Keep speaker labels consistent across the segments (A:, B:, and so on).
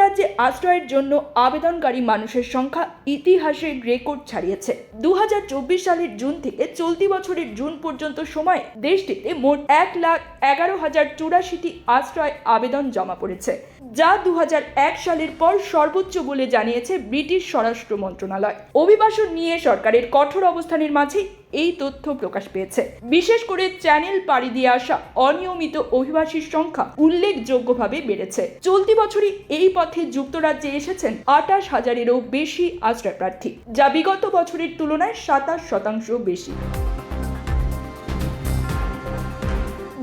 A: যুক্তরাজ্যে আশ্রয়ের জন্য আবেদনকারী মানুষের সংখ্যা ইতিহাসের রেকর্ড ছাড়িয়েছে। দু সালের জুন থেকে চলতি বছরের জুন পর্যন্ত সময়ে দেশটিতে মোট এক লাখ এগারো হাজার চুরাশিটি আশ্রয় আবেদন জমা পড়েছে, যা দু হাজার এক সালের পর সর্বোচ্চ বলে জানিয়েছে ব্রিটিশ স্বরাষ্ট্র মন্ত্রণালয়। অভিবাসন নিয়ে সরকারের কঠোর অবস্থানের মাঝে এই তথ্য প্রকাশ পেয়েছে। বিশেষ করে চ্যানেল পাড়ি দিয়ে আসা অনিয়মিত অভিবাসীর সংখ্যা উল্লেখযোগ্যভাবে বেড়েছে। চলতি বছরই এই পথে যুক্তরাজ্যে এসেছেন আঠাশ হাজারেরও বেশি আশ্রয় প্রার্থী যা বিগত বছরের তুলনায় সাতাশ শতাংশ বেশি।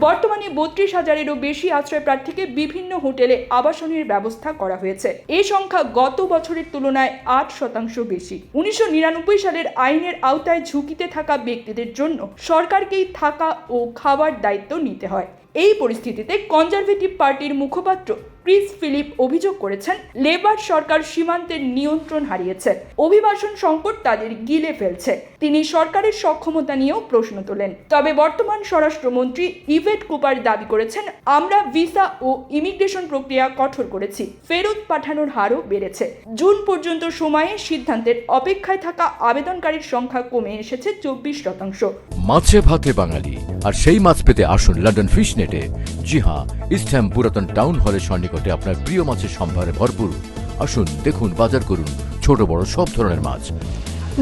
A: বর্তমানে বত্রিশ হাজারেরও বেশি আশ্রয় প্রার্থীকে বিভিন্ন হোটেলে আবাসনের ব্যবস্থা করা হয়েছে। এই সংখ্যা গত বছরের তুলনায় আট শতাংশ বেশি। উনিশশো নিরানব্বই সালের আইনের আওতায় ঝুঁকিতে থাকা ব্যক্তিদের জন্য সরকারকেই থাকা ও খাবার দায়িত্ব নিতে হয়। এই পরিস্থিতিতে কনজারভেটিভ পার্টির মুখপাত্র ক্রিস ফিলিপ অভিযোগ করেছেন, লেবার সরকার সীমান্তের নিয়ন্ত্রণ হারিয়েছে। অভিবাসন সংকট তাদের গিলে ফেলছে। তিনি সরকারের সক্ষমতা নিয়েও প্রশ্ন তোলেন। তবে বর্তমান স্বরাষ্ট্রমন্ত্রী ইভেট কুপার দাবি করেছেন, আমরা ভিসা ও ইমিগ্রেশন প্রক্রিয়া কঠোর করেছি, ফেরত পাঠানোর হারও বেড়েছে। জুন পর্যন্ত সময়ে সিদ্ধান্তের অপেক্ষায় থাকা আবেদনকারীর সংখ্যা কমে এসেছে চব্বিশ শতাংশ।
B: মাছে ভাতে বাঙালি, আর সেই মাছ পেতে আসুন লন্ডন ফিশ নেটে জি হ্যাঁ ইস্টহ্যাম পুরাতন টাউন হলের সন্নিকটে আপনার প্রিয় মাছের সম্ভারে ভরপুর। আসুন দেখুন বাজার করুন। ছোট বড় সব ধরনের মাছ।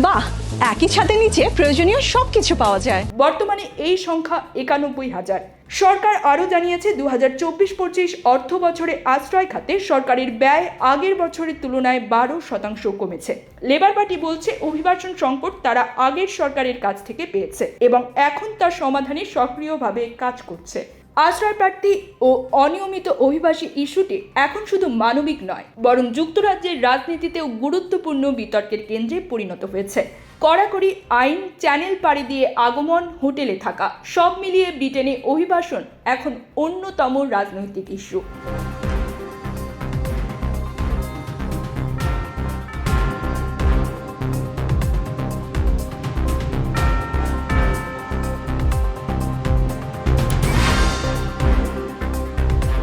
C: বাহ একই ছাদের নিচে প্রয়োজনীয় সবকিছু পাওয়া যায়।
A: বর্তমানে এই সংখ্যা একানব্বই হাজার। সরকার আরও জানিয়েছে দু হাজার চব্বিশ পঁচিশ অর্থ বছরে আশ্রয় খাতে সরকারের ব্যয় আগের বছরের তুলনায় বারো শতাংশ কমেছে। লেবার পার্টি বলছে অভিবাসন সংকট তারা আগের সরকারের কাছ থেকে পেয়েছে এবং এখন তার সমাধানে সক্রিয়ভাবে কাজ করছে। আশ্রয় প্রার্থী ও অনিয়মিত অভিবাসী ইস্যুটি এখন শুধু মানবিক নয়, বরং যুক্তরাজ্যের রাজনীতিতেও গুরুত্বপূর্ণ বিতর্কের কেন্দ্রে পরিণত হয়েছে। কড়াকড়ি আইন চ্যানেল পাড়ি দিয়ে আগমন, হোটেলে থাকা, সব মিলিয়ে ব্রিটেনে অভিবাসন এখন অন্যতম রাজনৈতিক ইস্যু।